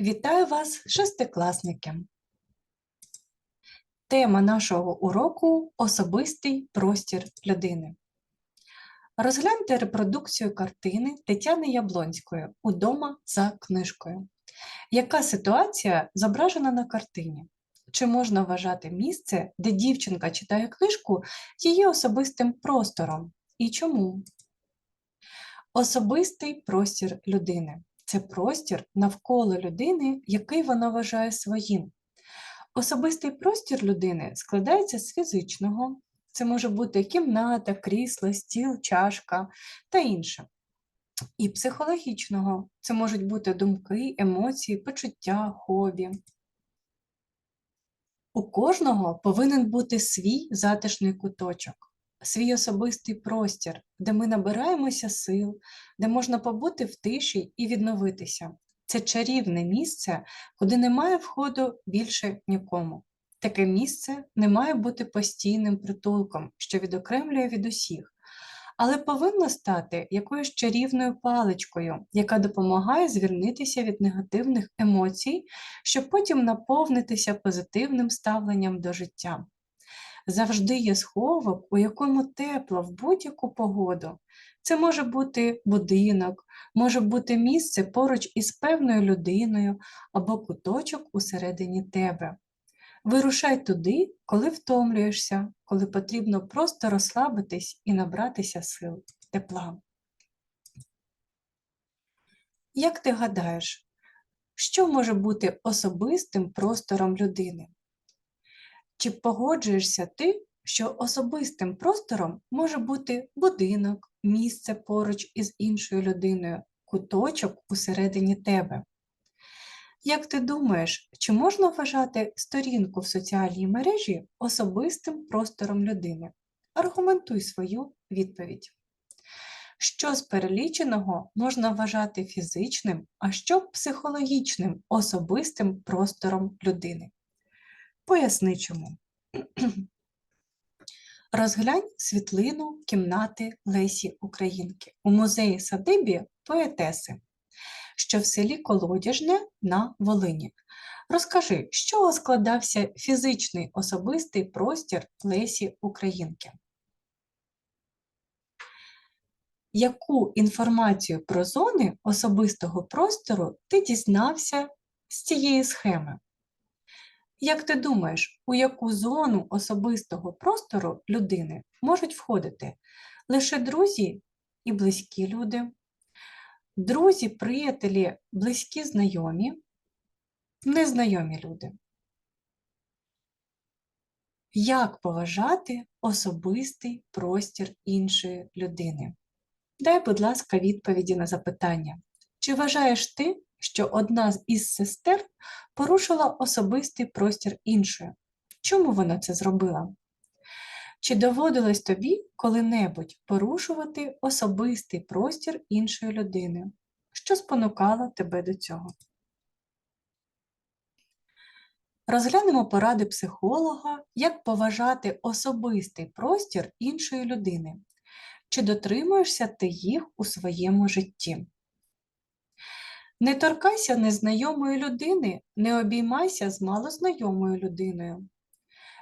Вітаю вас, шестикласники! Тема нашого уроку особистий простір людини. Розгляньте репродукцію картини Тетяни Яблонської Удома за книжкою. Яка ситуація зображена на картині? Чи можна вважати місце, де дівчинка читає книжку, її особистим простором? І чому? Особистий простір людини це простір навколо людини, який вона вважає своїм. Особистий простір людини складається з фізичного, це може бути кімната, крісло, стіл, чашка та інше. І психологічного це можуть бути думки, емоції, почуття, хобі. У кожного повинен бути свій затишний куточок, свій особистий простір, де ми набираємося сил, де можна побути в тиші і відновитися. Це чарівне місце, куди немає входу більше нікому. Таке місце не має бути постійним притулком, що відокремлює від усіх, але повинно стати якоюсь чарівною паличкою, яка допомагає звільнитися від негативних емоцій, щоб потім наповнитися позитивним ставленням до життя. Завжди є сховок, у якому тепло в будь-яку погоду. Це може бути будинок, може бути місце поруч із певною людиною або куточок усередині тебе. Вирушай туди, коли втомлюєшся, коли потрібно просто розслабитись і набратися сил, тепла. Як ти гадаєш, що може бути особистим простором людини? Чи погоджуєшся ти, що особистим простором може бути будинок, місце поруч із іншою людиною, куточок усередині тебе? Як ти думаєш, чи можна вважати сторінку в соціальній мережі особистим простором людини? Аргументуй свою відповідь. Що з переліченого можна вважати фізичним, а що психологічним особистим простором людини? Поясни чому. Розглянь світлину кімнати Лесі Українки у музеї садибі поетеси, що в селі Колодяжне на Волині. Розкажи, з чого складався фізичний особистий простір Лесі Українки? Яку інформацію про зони особистого простору ти дізнався з цієї схеми? Як ти думаєш, у яку зону особистого простору людини можуть входити лише друзі і близькі люди, друзі, приятелі, близькі знайомі, незнайомі люди? Як поважати особистий простір іншої людини? Дай, будь ласка, відповіді на запитання. Чи вважаєш ти, що одна із сестер порушила особистий простір іншої? Чому вона це зробила? Чи доводилось тобі коли-небудь порушувати особистий простір іншої людини? Що спонукало тебе до цього? Розглянемо поради психолога, як поважати особистий простір іншої людини. Чи дотримуєшся ти їх у своєму житті? Не торкайся незнайомої людини, не обіймайся з малознайомою людиною.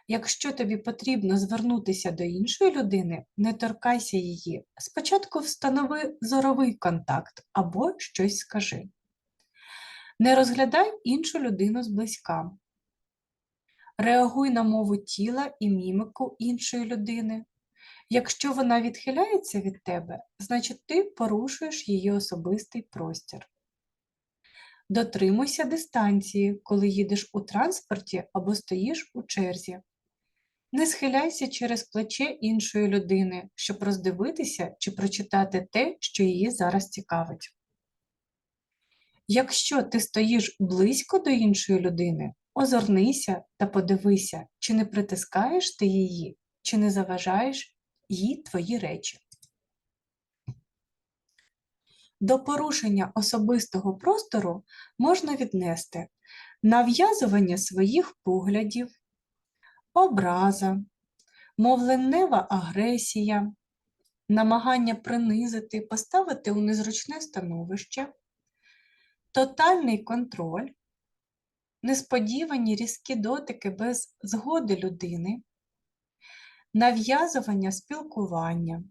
Якщо тобі потрібно звернутися до іншої людини, не торкайся її. Спочатку встанови зоровий контакт або щось скажи. Не розглядай іншу людину зблизька. Реагуй на мову тіла і мімику іншої людини. Якщо вона відхиляється від тебе, значить ти порушуєш її особистий простір. Дотримуйся дистанції, коли їдеш у транспорті або стоїш у черзі. Не схиляйся через плече іншої людини, щоб роздивитися чи прочитати те, що її зараз цікавить. Якщо ти стоїш близько до іншої людини, озирнися та подивися, чи не притискаєш ти її, чи не заважаєш їй твої речі. До порушення особистого простору можна віднести нав'язування своїх поглядів, образа, мовленнева агресія, намагання принизити, поставити у незручне становище, тотальний контроль, несподівані різкі дотики без згоди людини, нав'язування спілкування,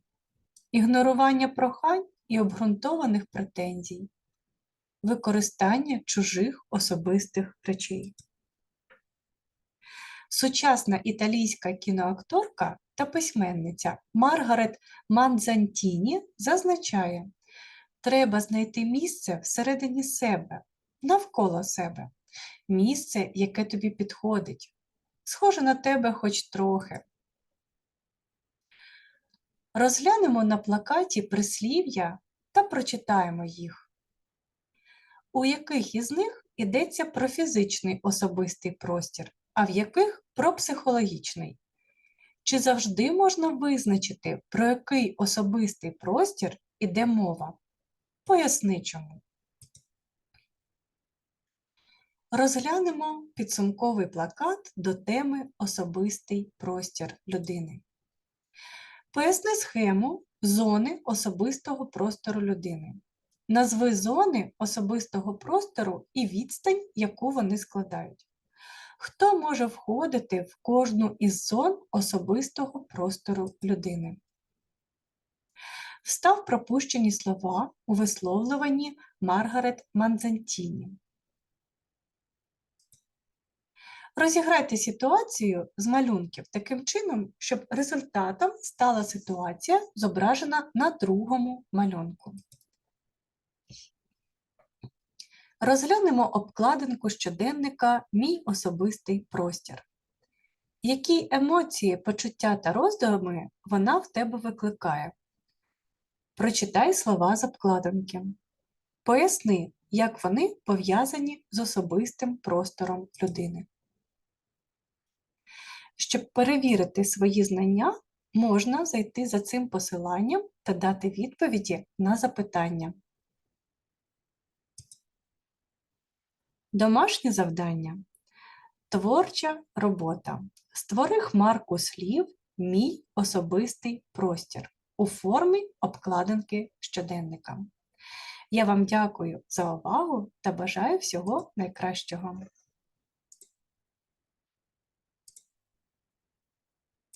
ігнорування прохань і обґрунтованих претензій, використання чужих особистих речей. Сучасна італійська кіноакторка та письменниця Маргарет Манзантіні зазначає, треба знайти місце всередині себе, навколо себе, місце, яке тобі підходить, схоже на тебе хоч трохи. Розглянемо на плакаті прислів'я та прочитаємо їх. У яких із них йдеться про фізичний особистий простір, а в яких про психологічний? Чи завжди можна визначити, про який особистий простір іде мова? Поясни чому. Розглянемо підсумковий плакат до теми Особистий простір людини. Поясни схему зони особистого простору людини. Назви зони особистого простору і відстань, яку вони складають. Хто може входити в кожну із зон особистого простору людини? Встав пропущені слова у висловлюванні Маргарет Манзантіні. Розіграйте ситуацію з малюнків таким чином, щоб результатом стала ситуація, зображена на другому малюнку. Розглянемо обкладинку щоденника Мій особистий простір. Які емоції, почуття та роздуми вона в тебе викликає? Прочитай слова з обкладинки. Поясни, як вони пов'язані з особистим простором людини. Щоб перевірити свої знання, можна зайти за цим посиланням та дати відповіді на запитання. Домашнє завдання. Творча робота. Створи хмарку слів Мій особистий простір у формі обкладинки щоденника. Я вам дякую за увагу та бажаю всього найкращого.